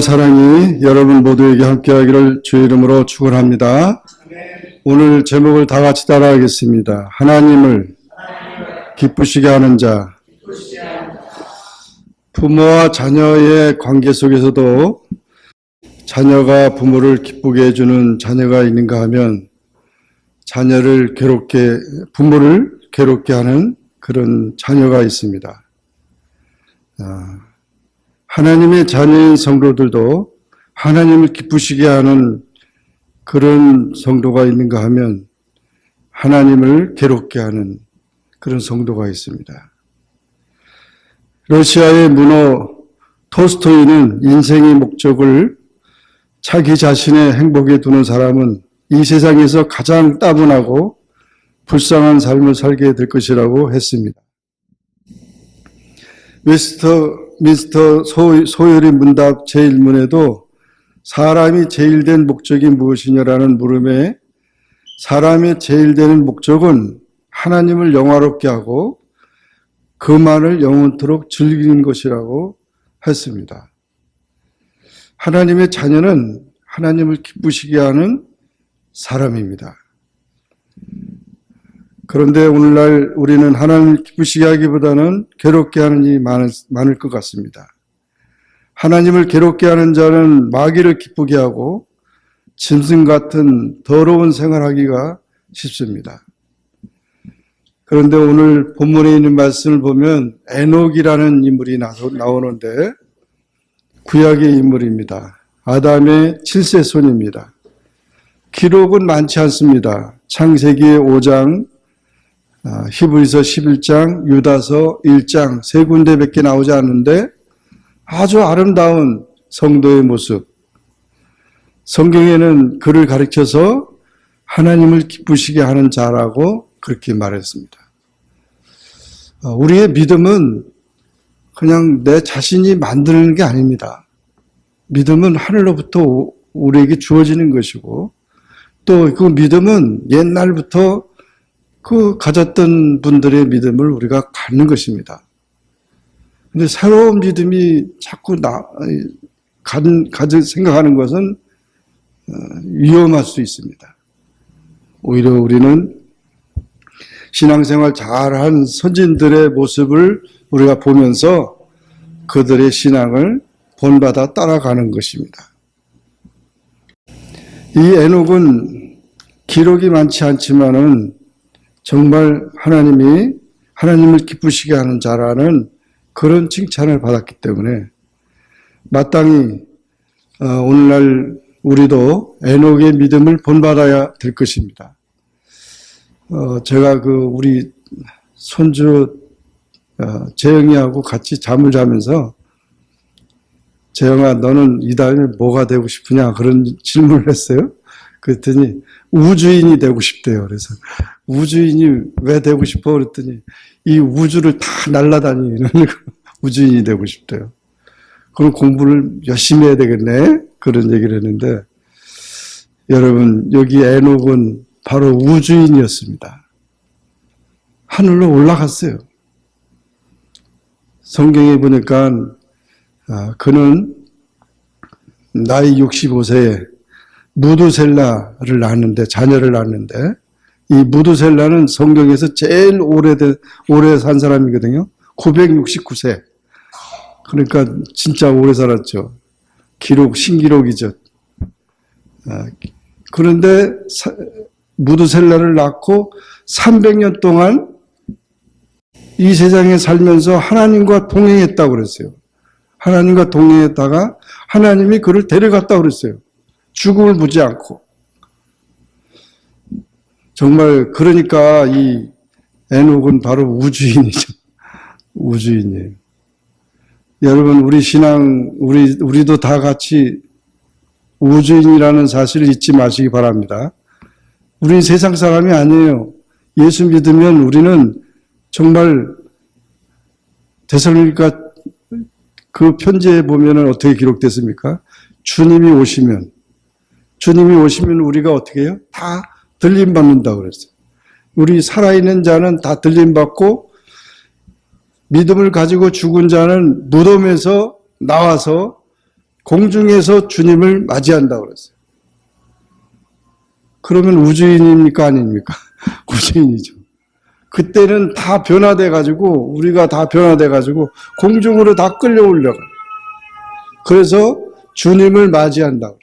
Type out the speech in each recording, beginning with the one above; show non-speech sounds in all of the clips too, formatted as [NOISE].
사랑이 여러분 모두에게 함께하기를 주의 이름으로 축원합니다. 오늘 제목을 다 같이 따라하겠습니다. 하나님을 기쁘시게 하는 자. 부모와 자녀의 관계 속에서도 자녀가 부모를 기쁘게 해주는 자녀가 있는가 하면 자녀를 괴롭게, 부모를 괴롭게 하는 그런 자녀가 있습니다. 아, 하나님의 자녀인 성도들도 하나님을 기쁘시게 하는 그런 성도가 있는가 하면 하나님을 괴롭게 하는 그런 성도가 있습니다. 러시아의 문호 토스토이는 인생의 목적을 자기 자신의 행복에 두는 사람은 이 세상에서 가장 따분하고 불쌍한 삶을 살게 될 것이라고 했습니다. 웨스터 미스터 소, 소요리 문답 제1문에도 사람이 제일 된 목적이 무엇이냐라는 물음에 사람의 제일 되는 목적은 하나님을 영화롭게 하고 그만을 영원토록 즐기는 것이라고 했습니다. 하나님의 자녀는 하나님을 기쁘시게 하는 사람입니다. 그런데 오늘날 우리는 하나님을 기쁘시게 하기보다는 괴롭게 하는 일이 많을, 많을 것 같습니다. 하나님을 괴롭게 하는 자는 마귀를 기쁘게 하고 짐승 같은 더러운 생활하기가 쉽습니다. 그런데 오늘 본문에 있는 말씀을 보면 에녹이라는 인물이 나오는데 구약의 인물입니다. 아담의 7세 손입니다. 기록은 많지 않습니다. 창세기 5장, 아, 히브리서 11장, 유다서 1장 세 군데밖에 나오지 않는데 아주 아름다운 성도의 모습. 성경에는 그를 가르쳐서 하나님을 기쁘시게 하는 자라고 그렇게 말했습니다. 어, 우리의 믿음은 그냥 내 자신이 만드는 게 아닙니다. 믿음은 하늘로부터 우리에게 주어지는 것이고 또 그 믿음은 옛날부터 그 가졌던 분들의 믿음을 우리가 갖는 것입니다. 근데 새로운 믿음이 자꾸 나, 가, 가져 생각하는 것은 어, 위험할 수 있습니다. 오히려 우리는 신앙생활 잘한 선진들의 모습을 우리가 보면서 그들의 신앙을 본받아 따라가는 것입니다. 이 에녹은 기록이 많지 않지만은 정말 하나님이 하나님을 기쁘시게 하는 자라는 그런 칭찬을 받았기 때문에 마땅히 어, 오늘날 우리도 에녹의 믿음을 본받아야 될 것입니다. 어, 제가 그 우리 손주 어, 재영이하고 같이 잠을 자면서 재영아 너는 이 다음에 뭐가 되고 싶으냐 그런 질문을 했어요. 그랬더니 우주인이 되고 싶대요. 그래서 우주인이 왜 되고 싶어? 그랬더니 이 우주를 다 날아다니는 우주인이 되고 싶대요. 그럼 공부를 열심히 해야 되겠네? 그런 얘기를 했는데 여러분 여기 에녹은 바로 우주인이었습니다. 하늘로 올라갔어요. 성경에 보니까 아, 그는 나이 65세에 무두셀라를 낳았는데 자녀를 낳았는데 이 무두셀라는 성경에서 제일 오래된 오래 산 사람이거든요. 969세. 그러니까 진짜 오래 살았죠. 기록 신기록이죠. 아, 그런데 무두셀라를 낳고 300년 동안 이 세상에 살면서 하나님과 동행했다고 그랬어요. 하나님과 동행했다가 하나님이 그를 데려갔다고 그랬어요. 죽음을 보지 않고. 정말 그러니까 이 에녹은 바로 우주인이죠. [LAUGHS] 우주인이에요. 여러분 우리 신앙 우리 우리도 다 같이 우주인이라는 사실을 잊지 마시기 바랍니다. 우리 세상 사람이 아니에요. 예수 믿으면 우리는 정말 대설니까 그 편지에 보면은 어떻게 기록됐습니까? 주님이 오시면 주님이 오시면 우리가 어떻게 해요? 다 들림 받는다고 그랬어요. 우리 살아있는 자는 다 들림 받고 믿음을 가지고 죽은 자는 무덤에서 나와서 공중에서 주님을 맞이한다고 그랬어요. 그러면 우주인입니까? 아닙니까? [LAUGHS] 우주인이죠. 그때는 다 변화돼 가지고 우리가 다 변화돼 가지고 공중으로 다 끌려올려가. 그래서 주님을 맞이한다고.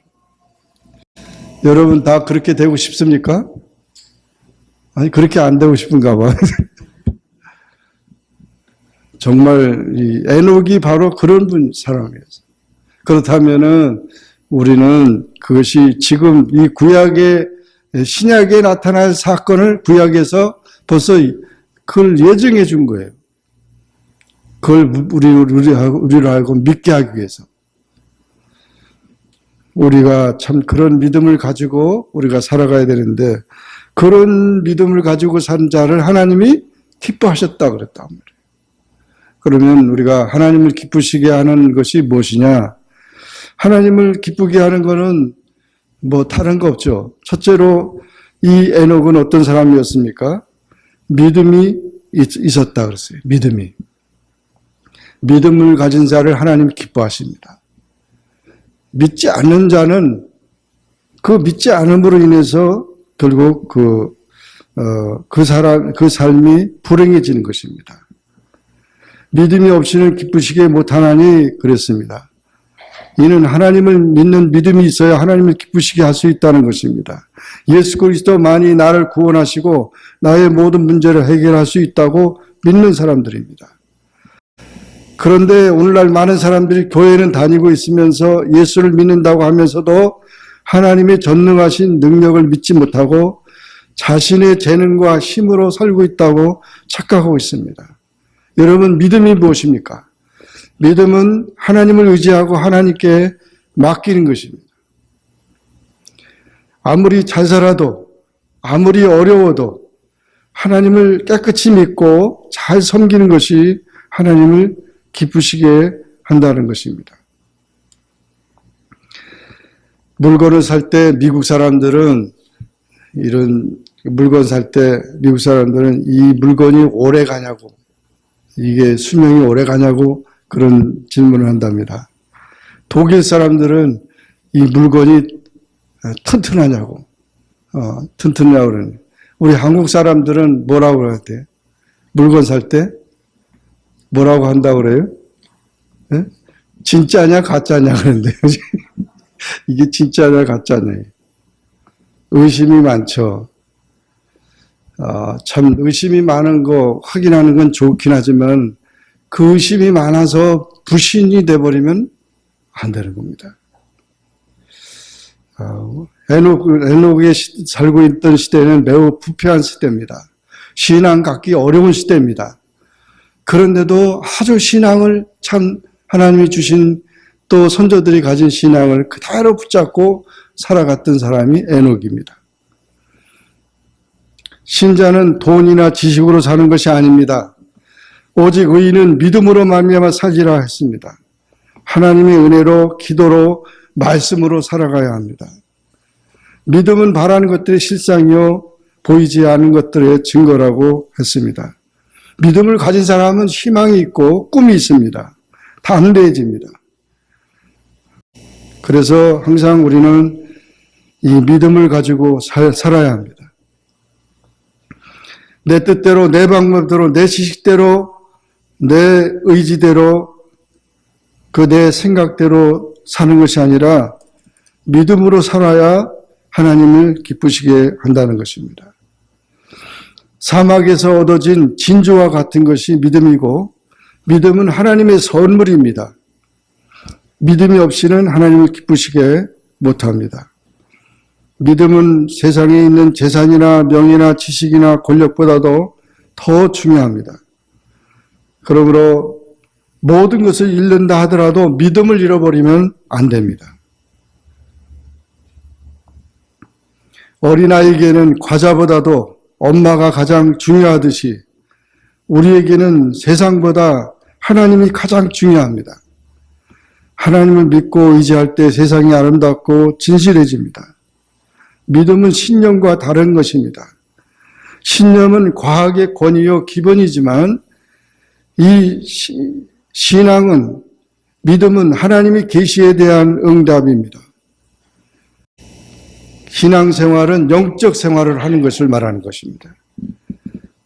여러분 다 그렇게 되고 싶습니까? 아니 그렇게 안 되고 싶은가 봐. [LAUGHS] 정말 이 에녹이 바로 그런 분 사람이었어요. 그렇다면은 우리는 그것이 지금 이 구약의 신약에 나타날 사건을 구약에서 벌써 그걸 예정해 준 거예요. 그걸 우리 우리 우리를 알고 믿게 하기 위해서. 우리가 참 그런 믿음을 가지고 우리가 살아가야 되는데 그런 믿음을 가지고 산 자를 하나님이 기뻐하셨다 그랬단 말이에요. 그러면 우리가 하나님을 기쁘시게 하는 것이 무엇이냐? 하나님을 기쁘게 하는 것은 뭐 다른 거 없죠. 첫째로 이 에녹은 어떤 사람이었습니까? 믿음이 있- 있었다 그랬어요. 믿음이. 믿음을 가진 자를 하나님 기뻐하십니다. 믿지 않는 자는 그 믿지 않음으로 인해서 결국 그, 어, 그 사람, 그 삶이 불행해지는 것입니다. 믿음이 없이는 기쁘시게 못하나니 그랬습니다. 이는 하나님을 믿는 믿음이 있어야 하나님을 기쁘시게 할 수 있다는 것입니다. 예수 그리스도만이 나를 구원하시고 나의 모든 문제를 해결할 수 있다고 믿는 사람들입니다. 그런데 오늘날 많은 사람들이 교회는 다니고 있으면서 예수를 믿는다고 하면서도 하나님의 전능하신 능력을 믿지 못하고 자신의 재능과 힘으로 살고 있다고 착각하고 있습니다. 여러분, 믿음이 무엇입니까? 믿음은 하나님을 의지하고 하나님께 맡기는 것입니다. 아무리 잘 살아도, 아무리 어려워도 하나님을 깨끗이 믿고 잘 섬기는 것이 하나님을 기쁘시게 한다는 것입니다. 물건을 살 때 미국 사람들은 이런 물건 살 때 미국 사람들은 이 물건이 오래 가냐고 이게 수명이 오래 가냐고 그런 질문을 한답니다. 독일 사람들은 이 물건이 튼튼하냐고 어, 튼튼하냐고 그러니 우리 한국 사람들은 뭐라고 그래야 돼? 물건 살 때 뭐라고 한다고 그래요? 예? 진짜냐 가짜냐 그러는데 [LAUGHS] 이게 진짜냐 가짜냐 의심이 많죠. 어, 참 의심이 많은 거 확인하는 건 좋긴 하지만 그 의심이 많아서 불신이 돼버리면 안 되는 겁니다. 어, 에녹, 에녹이 시- 살고 있던 시대는 매우 부패한 시대입니다. 신앙 갖기 어려운 시대입니다. 그런데도 아주 신앙을 참 하나님이 주신 또 선조들이 가진 신앙을 그대로 붙잡고 살아갔던 사람이 에녹입니다. 신자는 돈이나 지식으로 사는 것이 아닙니다. 오직 의인은 믿음으로 말미암아 살리라 했습니다. 하나님의 은혜로 기도로 말씀으로 살아가야 합니다. 믿음은 바라는 것들의 실상이요 보이지 않은 것들의 증거라고 했습니다. 믿음을 가진 사람은 희망이 있고 꿈이 있습니다. 담대해집니다. 그래서 항상 우리는 이 믿음을 가지고 살, 살아야 합니다. 내 뜻대로, 내 방법대로, 내 지식대로, 내 의지대로, 그 내 생각대로 사는 것이 아니라 믿음으로 살아야 하나님을 기쁘시게 한다는 것입니다. 사막에서 얻어진 진주와 같은 것이 믿음이고, 믿음은 하나님의 선물입니다. 믿음이 없이는 하나님을 기쁘시게 못합니다. 믿음은 세상에 있는 재산이나 명예나 지식이나 권력보다도 더 중요합니다. 그러므로 모든 것을 잃는다 하더라도 믿음을 잃어버리면 안 됩니다. 어린아이에게는 과자보다도 엄마가 가장 중요하듯이 우리에게는 세상보다 하나님이 가장 중요합니다. 하나님을 믿고 의지할 때 세상이 아름답고 진실해집니다. 믿음은 신념과 다른 것입니다. 신념은 과학의 권위요 기본이지만 이 시- 신앙은 믿음은 하나님의 계시에 대한 응답입니다. 신앙생활은 영적 생활을 하는 것을 말하는 것입니다.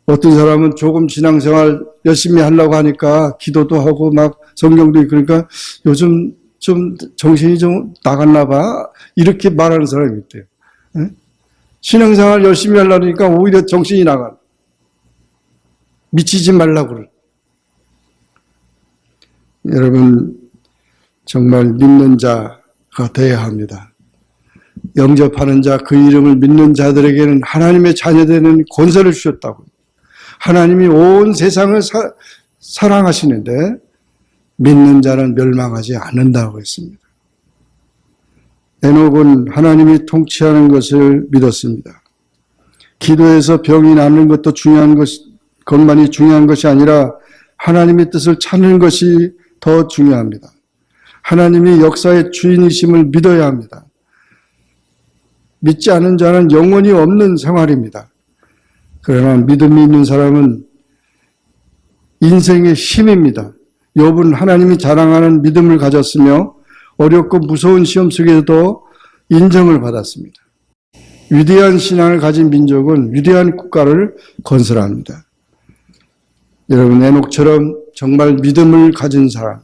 어떤 사람은 조금 신앙생활 열심히 하려고 하니까 기도도 하고 막 성경도 읽고 그러니까 요즘 좀 정신이 좀 나갔나 봐. 이렇게 말하는 사람이 있대요. 예? 신앙생활 열심히 하려니까 오히려 정신이 나가. 미치지 말라고. 여러분, 정말 믿는 자가 되어야 합니다. 영접하는 자, 그 이름을 믿는 자들에게는 하나님의 자녀되는 권세를 주셨다고. 하나님이 온 세상을 사, 사랑하시는데 믿는 자는 멸망하지 않는다고 했습니다. 에녹은 하나님이 통치하는 것을 믿었습니다. 기도에서 병이 낫는 것도 중요한 것, 것만이 중요한 것이 아니라 하나님의 뜻을 찾는 것이 더 중요합니다. 하나님이 역사의 주인이심을 믿어야 합니다. 믿지 않은 자는 영원히 없는 생활입니다. 그러나 믿음이 있는 사람은 인생의 힘입니다. 욥은 하나님이 자랑하는 믿음을 가졌으며 어렵고 무서운 시험 속에도 인정을 받았습니다. 위대한 신앙을 가진 민족은 위대한 국가를 건설합니다. 여러분 에녹처럼 정말 믿음을 가진 사람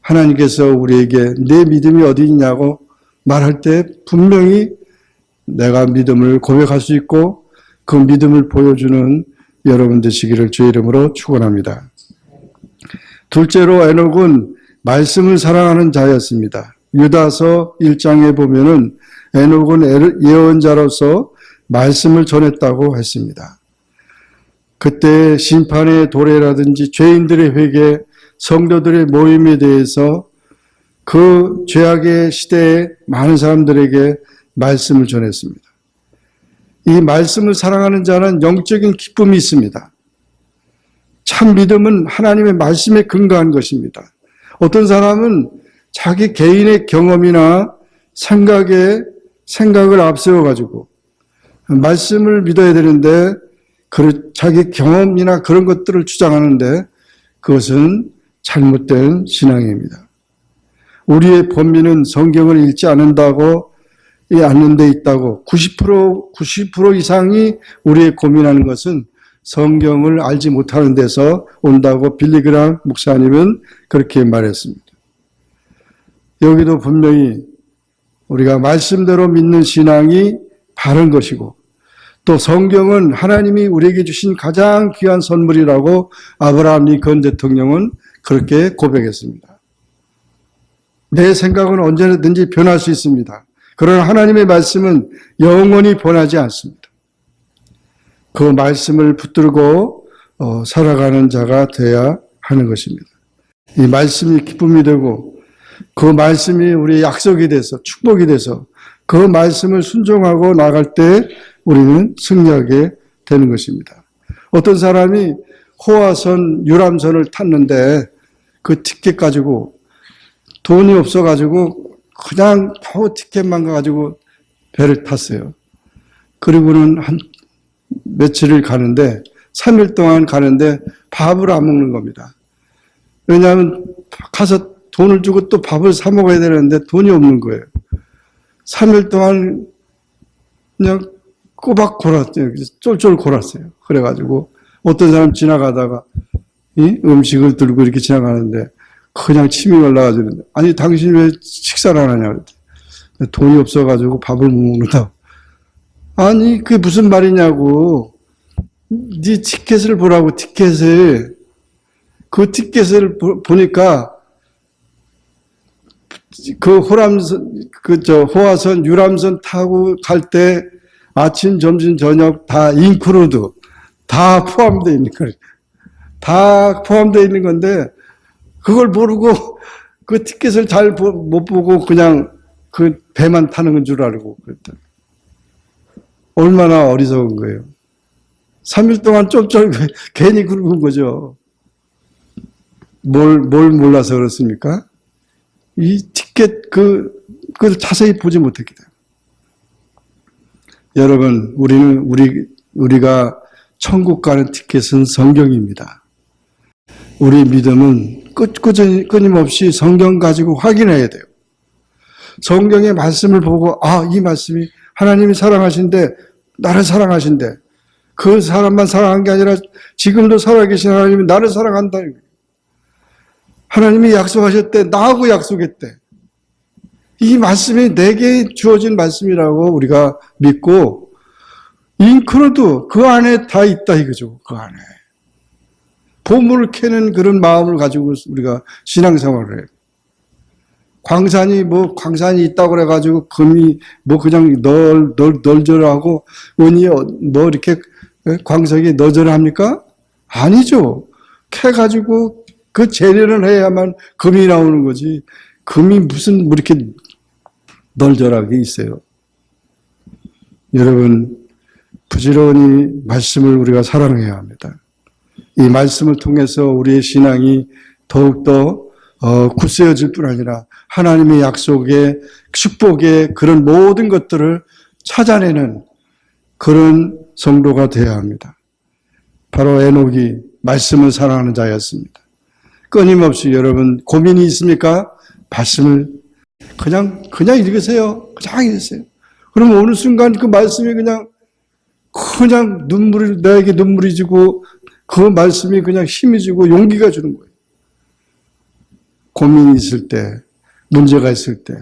하나님께서 우리에게 내 믿음이 어디 있냐고 말할 때 분명히 내가 믿음을 고백할 수 있고 그 믿음을 보여주는 여러분 되시기를 주의 이름으로 축원합니다. 둘째로 에녹은 말씀을 사랑하는 자였습니다. 유다서 1장에 보면은 에녹은 예언자로서 말씀을 전했다고 했습니다. 그때 심판의 도래라든지 죄인들의 회개, 성도들의 모임에 대해서 그 죄악의 시대에 많은 사람들에게 말씀을 전했습니다. 이 말씀을 사랑하는 자는 영적인 기쁨이 있습니다. 참 믿음은 하나님의 말씀에 근거한 것입니다. 어떤 사람은 자기 개인의 경험이나 생각에 생각을 앞세워 가지고 말씀을 믿어야 되는데 그 자기 경험이나 그런 것들을 주장하는데 그것은 잘못된 신앙입니다. 우리의 범위는 성경을 읽지 않는다고 않는 데 있다고 90% 90% 이상이 우리의 고민하는 것은 성경을 알지 못하는 데서 온다고 빌리그랑 목사님은 그렇게 말했습니다. 여기도 분명히 우리가 말씀대로 믿는 신앙이 바른 것이고 또 성경은 하나님이 우리에게 주신 가장 귀한 선물이라고 아브라함 리컨 대통령은 그렇게 고백했습니다. 내 생각은 언제든지 변할 수 있습니다. 그러나 하나님의 말씀은 영원히 변하지 않습니다. 그 말씀을 붙들고 어, 살아가는 자가 되어야 하는 것입니다. 이 말씀이 기쁨이 되고 그 말씀이 우리 약속이 돼서 축복이 돼서 그 말씀을 순종하고 나갈 때 우리는 승리하게 되는 것입니다. 어떤 사람이 호화선, 유람선을 탔는데 그 티켓 가지고 돈이 없어 가지고 그냥 겨우 티켓만 가지고 배를 탔어요. 그리고는 한 며칠을 가는데 3일 동안 가는데 밥을 안 먹는 겁니다. 왜냐하면 가서 돈을 주고 또 밥을 사 먹어야 되는데 돈이 없는 거예요. 3일 동안 그냥 꼬박 골았어요. 쫄쫄 골았어요. 그래가지고 어떤 사람 지나가다가 이 음식을 들고 이렇게 지나가는데 그냥 침이 올라가지고 아니 당신 왜 식사를 안 하냐 그랬더니 돈이 없어가지고 밥을 못 먹는다고. 아니 그게 무슨 말이냐고. 네 티켓을 보라고 티켓을. 그 티켓을 보, 보니까 그 호람선 그 저 호화선 유람선 타고 갈 때 아침 점심 저녁 다 인크루드 다 포함되어 있는 거예요. 다 포함되어 있는 건데 그걸 모르고 그 티켓을 잘 못 보고 그냥 그 배만 타는 건 줄 알고 그랬더니 얼마나 어리석은 거예요. 3일 동안 쫄쫄 [LAUGHS] 괜히 굵은 거죠. 뭘, 뭘 몰라서 그렇습니까? 이 티켓 그, 그걸 자세히 보지 못했기 때문에. 여러분, 우리는, 우리, 우리가 천국 가는 티켓은 성경입니다. 우리 믿음은 끊임없이 성경 가지고 확인해야 돼요. 성경의 말씀을 보고, 아, 이 말씀이 하나님이 사랑하신데, 나를 사랑하신데, 그 사람만 사랑한 게 아니라 지금도 살아계신 하나님이 나를 사랑한다. 하나님이 약속하셨대, 나하고 약속했대. 이 말씀이 내게 주어진 말씀이라고 우리가 믿고, 잉크로도 그 안에 다 있다 이거죠. 그 안에. 보물을 캐는 그런 마음을 가지고 우리가 신앙생활을 해요. 광산이 뭐 광산이 있다고 그래가지고 금이 뭐 그냥 널, 널, 널절하고 은이 뭐 이렇게 광석이 너절합니까? 아니죠. 캐가지고 그 재련을 해야만 금이 나오는 거지. 금이 무슨 뭐 이렇게 널절하게 있어요. 여러분, 부지런히 말씀을 우리가 사랑해야 합니다. 이 말씀을 통해서 우리의 신앙이 더욱더 어, 굳세어질 뿐 아니라 하나님의 약속의 축복의 그런 모든 것들을 찾아내는 그런 성도가 되어야 합니다. 바로 에녹이 말씀을 사랑하는 자였습니다. 끊임없이 여러분 고민이 있습니까? 말씀을 그냥 그냥 읽으세요. 그냥 읽으세요. 그러면 어느 순간 그 말씀이 그냥 그냥 눈물이 나에게 눈물이 지고 그 말씀이 그냥 힘이 지고 용기가 주는 거예요. 고민이 있을 때, 문제가 있을 때,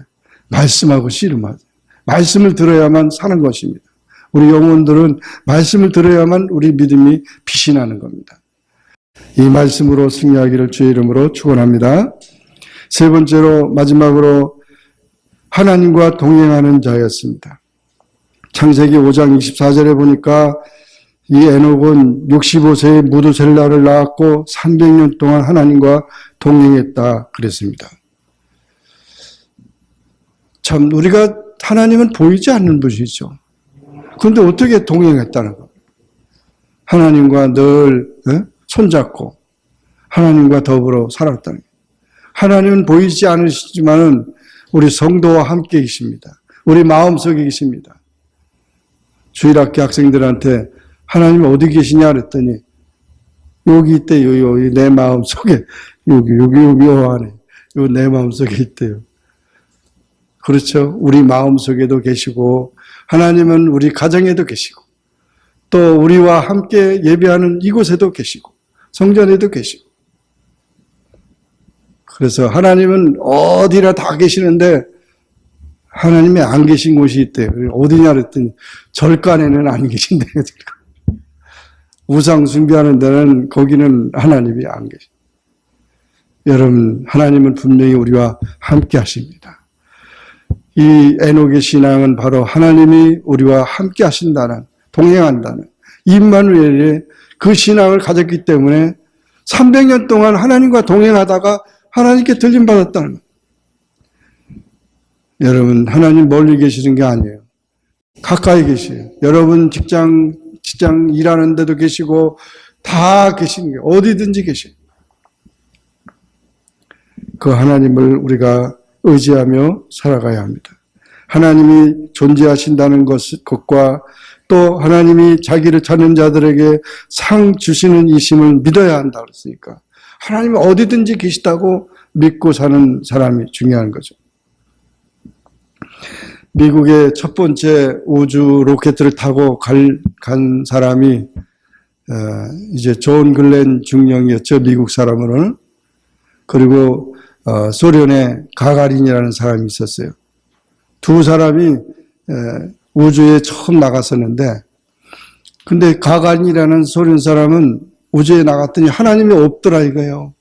말씀하고 씨름하죠. 말씀을 들어야만 사는 것입니다. 우리 영혼들은 말씀을 들어야만 우리 믿음이 빛이 나는 겁니다. 이 말씀으로 승리하기를 주의 이름으로 축원합니다. 세 번째로 마지막으로 하나님과 동행하는 자였습니다. 창세기 5장 24절에 보니까 이 에녹은 65세에 무두셀라를 낳았고 300년 동안 하나님과 동행했다 그랬습니다. 참 우리가 하나님은 보이지 않는 분이죠. 그런데 어떻게 동행했다는 거? 하나님과 늘 어? 손잡고 하나님과 더불어 살았다는 거. 하나님은 보이지 않으시지만은 우리 성도와 함께 계십니다. 우리 마음속에 계십니다. 주일학교 학생들한테 하나님 어디 계시냐 그랬더니 여기 있대요. 여기 내 마음 속에 여기 여기 여기 요 안에 요 내 마음 속에 있대요. 그렇죠. 우리 마음 속에도 계시고 하나님은 우리 가정에도 계시고 또 우리와 함께 예배하는 이곳에도 계시고 성전에도 계시고 그래서 하나님은 어디나 다 계시는데 하나님이 안 계신 곳이 있대요. 어디냐 그랬더니 절간에는 안 계신대요. 우상 숭배하는 데는 거기는 하나님이 안 계시. 여러분 하나님은 분명히 우리와 함께 하십니다. 이 에녹의 신앙은 바로 하나님이 우리와 함께 하신다는 동행한다는 임마누엘의 그 신앙을 가졌기 때문에 300년 동안 하나님과 동행하다가 하나님께 들림 받았다는 것. 여러분 하나님 멀리 계시는 게 아니에요. 가까이 계세요. 여러분 직장 직장 일하는 데도 계시고 다 계신 게 어디든지 계셔요. 그 하나님을 우리가 의지하며 살아가야 합니다. 하나님이 존재하신다는 것, 것과 또 하나님이 자기를 찾는 자들에게 상 주시는 이심을 믿어야 한다 그랬으니까 하나님이 어디든지 계시다고 믿고 사는 사람이 중요한 거죠. 미국의 첫 번째 우주 로켓을 타고 갈, 간 사람이 어, 이제 존 글렌 중령이었죠. 미국 사람으로는. 그리고 어, 소련의 가가린이라는 사람이 있었어요. 두 사람이 에, 우주에 처음 나갔었는데 근데 가가린이라는 소련 사람은 우주에 나갔더니 하나님이 없더라 이거예요.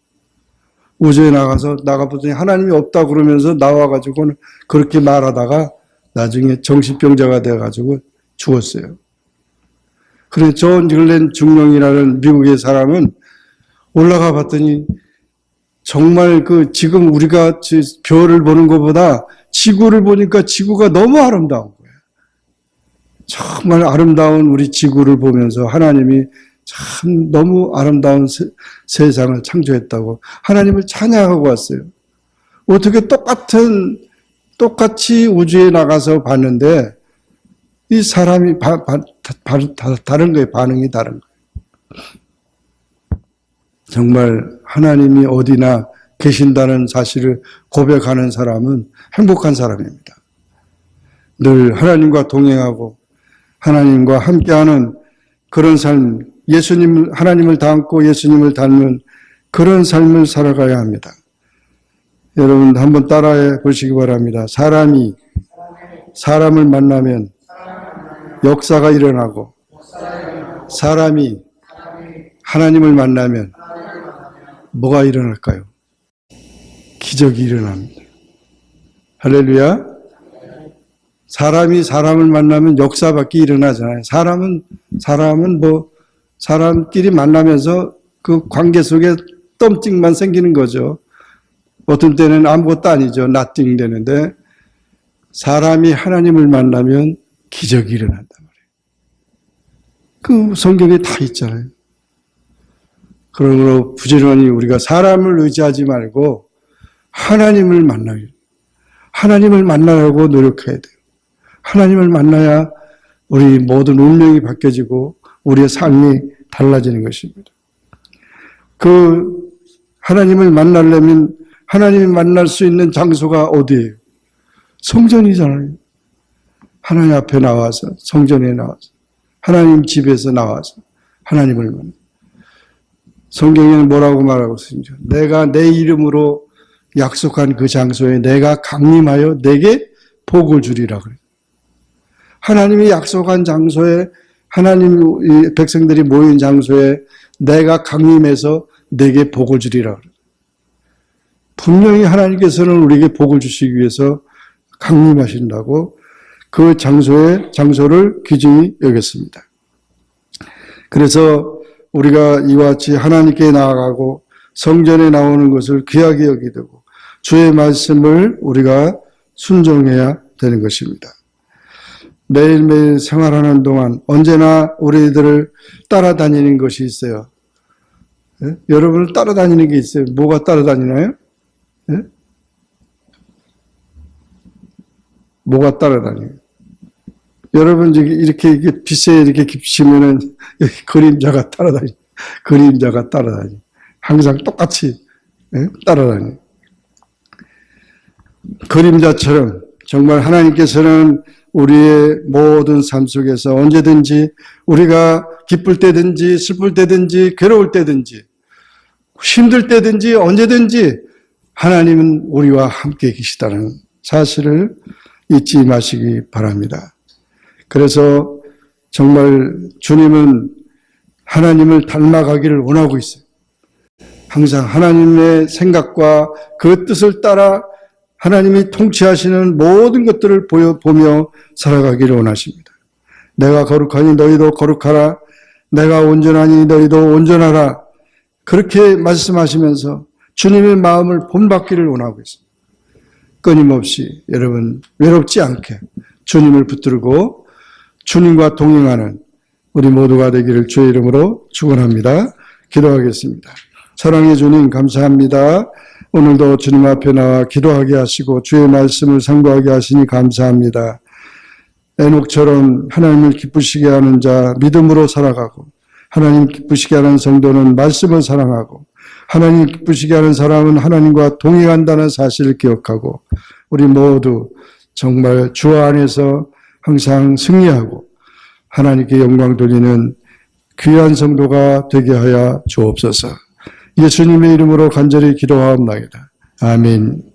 우주에 나가서 나가보더니 하나님이 없다 그러면서 나와가지고는 그렇게 말하다가 나중에 정신병자가 돼가지고 죽었어요. 그래, 존 글렌 중령이라는 미국의 사람은 올라가 봤더니 정말 그 지금 우리가 별을 보는 것보다 지구를 보니까 지구가 너무 아름다운 거예요. 정말 아름다운 우리 지구를 보면서 하나님이 참 너무 아름다운 세, 세상을 창조했다고 하나님을 찬양하고 왔어요. 어떻게 똑같은 똑같이 우주에 나가서 봤는데 이 사람이 바, 바, 바, 다른 거예요. 반응이 다른 거예요. 정말 하나님이 어디나 계신다는 사실을 고백하는 사람은 행복한 사람입니다. 늘 하나님과 동행하고 하나님과 함께하는 그런 삶, 예수님, 하나님을 닮고 예수님을 닮은 그런 삶을 살아가야 합니다. 여러분 한번 따라해 보시기 바랍니다. 사람이 사람을 만나면 역사가 일어나고 사람이 하나님을 만나면 뭐가 일어날까요? 기적이 일어납니다. 할렐루야. 사람이 사람을 만나면 역사밖에 일어나잖아요. 사람은 사람은 뭐 사람끼리 만나면서 그 관계 속에 덤찍만 생기는 거죠. 어떤 때는 아무것도 아니죠. 나띵 되는데 사람이 하나님을 만나면 기적이 일어난단 말이에요. 그 성경에 다 있잖아요. 그러므로 부지런히 우리가 사람을 의지하지 말고 하나님을 만나요. 하나님을 만나려고 노력해야 돼요. 하나님을 만나야 우리 모든 운명이 바뀌어지고 우리의 삶이 달라지는 것입니다. 그 하나님을 만나려면 하나님이 만날 수 있는 장소가 어디예요? 성전이잖아요. 하나님 앞에 나와서 성전에 나와서 하나님 집에서 나와서 하나님을 만나. 성경에는 뭐라고 말하고 있습니까? 내가 내 이름으로 약속한 그 장소에 내가 강림하여 내게 복을 주리라 그래요. 하나님이 약속한 장소에 하나님 이 백성들이 모인 장소에 내가 강림해서 내게 복을 주리라 그래요. 분명히 하나님께서는 우리에게 복을 주시기 위해서 강림하신다고 그 장소의 장소를 귀중히 여겼습니다. 그래서 우리가 이와 같이 하나님께 나아가고 성전에 나오는 것을 귀하게 여기게 되고 주의 말씀을 우리가 순종해야 되는 것입니다. 매일매일 생활하는 동안 언제나 우리들을 따라다니는 것이 있어요. 예? 여러분을 따라다니는 게 있어요. 뭐가 따라다니나요? 뭐가 따라다녀요? 여러분 이렇게 이렇게 빛에 이렇게 여기 그림자가 따라다니, 그림자가 따라다니. 항상 똑같이 예? 따라다니. 그림자처럼 정말 하나님께서는 우리의 모든 삶 속에서 언제든지 우리가 기쁠 때든지 슬플 때든지 괴로울 때든지 힘들 때든지 언제든지 하나님은 우리와 함께 계시다는 사실을 잊지 마시기 바랍니다. 그래서 정말 주님은 하나님을 닮아가기를 원하고 있어요. 항상 하나님의 생각과 그 뜻을 따라 하나님이 통치하시는 모든 것들을 보며 살아가기를 원하십니다. 내가 거룩하니 너희도 거룩하라. 내가 온전하니 너희도 온전하라. 그렇게 말씀하시면서 주님의 마음을 본받기를 원하고 있습니다. 끊임없이 여러분 외롭지 않게 주님을 붙들고 주님과 동행하는 우리 모두가 되기를 주의 이름으로 축원합니다. 기도하겠습니다. 사랑의 주님 감사합니다. 오늘도 주님 앞에 나와 기도하게 하시고 주의 말씀을 상고하게 하시니 감사합니다. 에녹처럼 하나님을 기쁘시게 하는 자 믿음으로 살아가고 하나님 기쁘시게 하는 성도는 말씀을 사랑하고 하나님 기쁘시게 하는 사람은 하나님과 동행한다는 사실을 기억하고 우리 모두 정말 주 안에서 항상 승리하고 하나님께 영광 돌리는 귀한 성도가 되게 하여 주옵소서. 예수님의 이름으로 간절히 기도하옵나이다. 아멘.